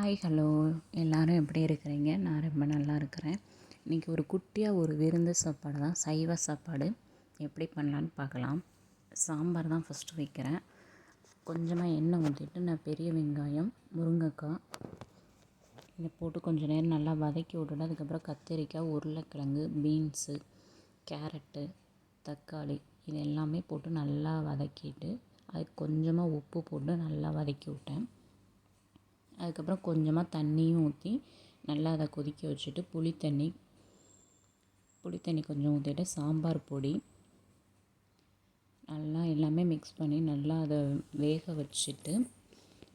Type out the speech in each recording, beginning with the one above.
Hi hello எல்லோரும் எப்படி இருக்கிறீங்க? நான் ரொம்ப நல்லா இருக்கிறேன். இன்றைக்கி ஒரு குட்டியாக ஒரு விருந்து சாப்பாடு தான். சைவ சாப்பாடு. எப்படி பண்ணலான்னு பார்க்கலாம். சாம்பார் தான் ஃபஸ்ட்டு வைக்கிறேன். கொஞ்சமாக எண்ணெய் ஊற்றிட்டு நான் பெரிய வெங்காயம் முருங்கைக்காய் இதை போட்டு கொஞ்சம் நேரம் நல்லா வதக்கி விட்டுட்டு அதுக்கப்புறம் கத்திரிக்காய் உருளைக்கிழங்கு பீன்ஸு கேரட்டு தக்காளி இது எல்லாமே போட்டு நல்லா வதக்கிட்டு அதுக்கு கொஞ்சமாக உப்பு போட்டு நல்லா வதக்கி விட்டேன். அதுக்கப்புறம் கொஞ்சமாக தண்ணியும் ஊற்றி நல்லா அதை கொதிக்க வச்சுட்டு புளி தண்ணி புளி தண்ணி கொஞ்சம் ஊற்றிட்டு சாம்பார் பொடி. நல்லா எல்லாமே மிக்ஸ் பண்ணி நல்லா அதை வேக வச்சுட்டு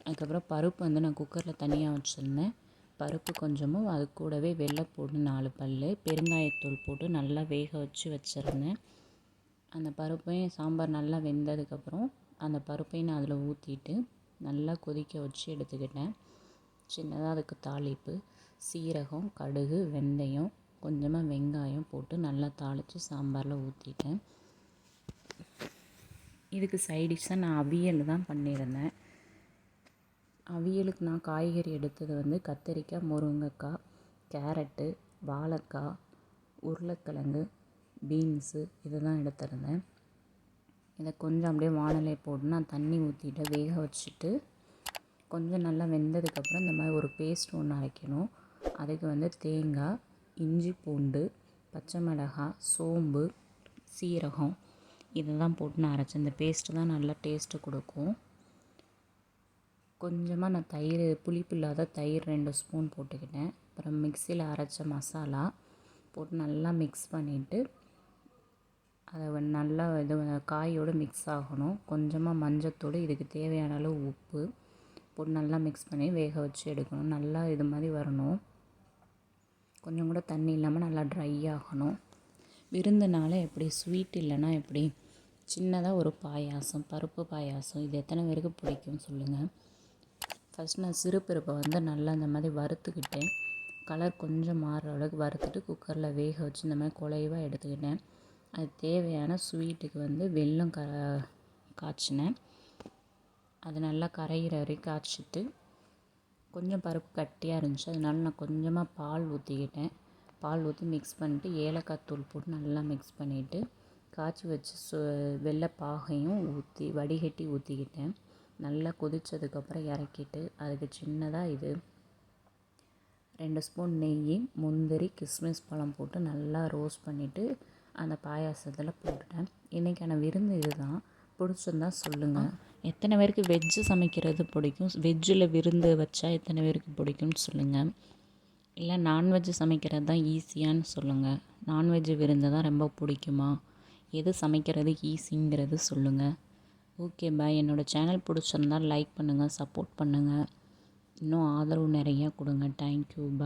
அதுக்கப்புறம் பருப்பு வந்து நான் குக்கரில் தனியாக வச்சுருந்தேன். பருப்பு கொஞ்சமும் அது கூடவே வெள்ளைப்பூடு நாலு பல் பெருங்காயத்தூள் போட்டு நல்லா வேக வச்சு வச்சுருந்தேன். அந்த பருப்பையும் சாம்பார் நல்லா வெந்ததுக்கப்புறம் அந்த பருப்பையும் நான் அதில் ஊற்றிட்டு நல்லா கொதிக்க வச்சு எடுத்துக்கிட்டேன். சின்னதாக அதுக்கு தாளிப்பு சீரகம் கடுகு வெந்தயம் கொஞ்சமாக வெங்காயம் போட்டு நல்லா தாளித்து சாம்பாரில் ஊற்றிட்டேன் இதுக்கு சைடிஷ்ஷாக நான் அவியல் தான் பண்ணியிருந்தேன். அவியலுக்கு நான் காய்கறி எடுத்தது வந்து கத்திரிக்காய் முருங்கைக்காய் கேரட்டு வாழைக்காய் உருளைக்கிழங்கு பீன்ஸு இதை தான் எடுத்திருந்தேன். இதை கொஞ்சம் அப்படியே வானலை போட்டு நான் தண்ணி ஊற்றிட்டு வேக வச்சுட்டு கொஞ்சம் நல்லா வெந்ததுக்கப்புறம் இந்த மாதிரி ஒரு பேஸ்ட் ஒன்று அரைக்கணும். அதுக்கு வந்து தேங்காய் இஞ்சி பூண்டு பச்சை மிளகாய் சோம்பு சீரகம் இதெல்லாம் போட்டு நான் அரைச்சேன். இந்த பேஸ்ட்டு தான் நல்லா டேஸ்ட்டு கொடுக்கும். கொஞ்சமாக நான் தயிர் புளிப்பு இல்லாத தயிர் ரெண்டு ஸ்பூன் போட்டுக்கிட்டேன். அப்புறம் மிக்சியில் அரைச்ச மசாலா போட்டு நல்லா மிக்ஸ் பண்ணிவிட்டு அதை நல்லா இது காயோடு மிக்ஸ் ஆகணும். கொஞ்சமாக மஞ்சத்தூள் இதுக்கு தேவையான அளவு உப்பு போட்டு நல்லா மிக்ஸ் பண்ணி வேக வச்சு எடுக்கணும். நல்லா இது மாதிரி வரணும். கொஞ்சம் கூட தண்ணி இல்லாமல் நல்லா ட்ரை ஆகணும். விருந்துனால எப்படி ஸ்வீட் இல்லைன்னா எப்படி? சின்னதாக ஒரு பாயாசம் பருப்பு பாயாசம் இது எத்தனை பேருக்கு பிடிக்கும் சொல்லுங்கள் ஃபஸ்ட் நான் சிறுபருப்பை வந்து நல்லா இந்த மாதிரி வறுத்துக்கிட்டேன். கலர் கொஞ்சம் மாறுற அளவுக்கு வறுத்துட்டு குக்கரில் வேக வச்சு இந்த மாதிரி குலைவாக எடுத்துக்கிட்டேன். அது தேவையான ஸ்வீட்டுக்கு வந்து வெல்லம் க காய்ச்சினேன். அது நல்லா கரைகிற வரைக்கும் காய்ச்சிட்டு கொஞ்சம் பருப்பு கட்டியாக இருந்துச்சு. அதனால நான் கொஞ்சமாக பால் ஊற்றிக்கிட்டேன் பால் ஊற்றி மிக்ஸ் பண்ணிட்டு ஏலக்காய் தூள் போட்டு நல்லா மிக்ஸ் பண்ணிவிட்டு காய்ச்சி வச்சு சு வெள்ளை பாகையும் ஊற்றி வடிகட்டி ஊற்றிக்கிட்டேன் நல்லா கொதித்ததுக்கப்புறம் இறக்கிட்டு அதுக்கு சின்னதாக இது ரெண்டு ஸ்பூன் நெய் முந்திரி கிஸ்மிஸ் பழம் போட்டு நல்லா ரோஸ்ட் பண்ணிவிட்டு அந்த பாயாசத்தில் போட்டுட்டேன். இன்றைக்கான விருந்து இதுதான். பிடிச்சிருந்தா சொல்லுங்கள் எத்தனை பேருக்கு வெஜ்ஜு சமைக்கிறது பிடிக்கும்? வெஜ்ஜில் விருந்து வச்சா எத்தனை பேருக்கு பிடிக்கும்னு சொல்லுங்கள் இல்லை நான்வெஜ்ஜு சமைக்கிறது தான் ஈஸியான்னு சொல்லுங்கள் நான்வெஜ்ஜு விருந்து தான் ரொம்ப பிடிக்குமா? எது சமைக்கிறது ஈஸிங்கிறது சொல்லுங்கள் ஓகே பாய் என்னோடய சேனல் பிடிச்சிருந்தால் லைக் பண்ணுங்கள் சப்போர்ட் பண்ணுங்கள் இன்னும் ஆதரவு நிறையா கொடுங்க. Thank you bye